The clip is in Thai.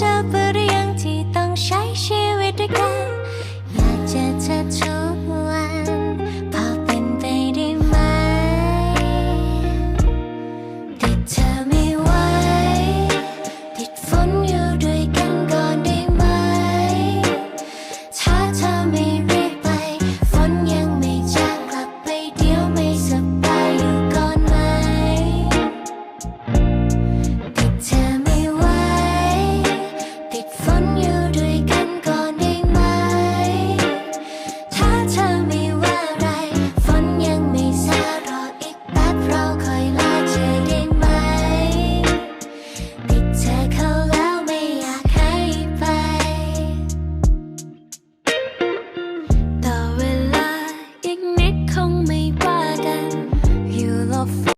จอเพื่อเรื่องที่ต้องใช้ชีวิตด้วยกัน слов.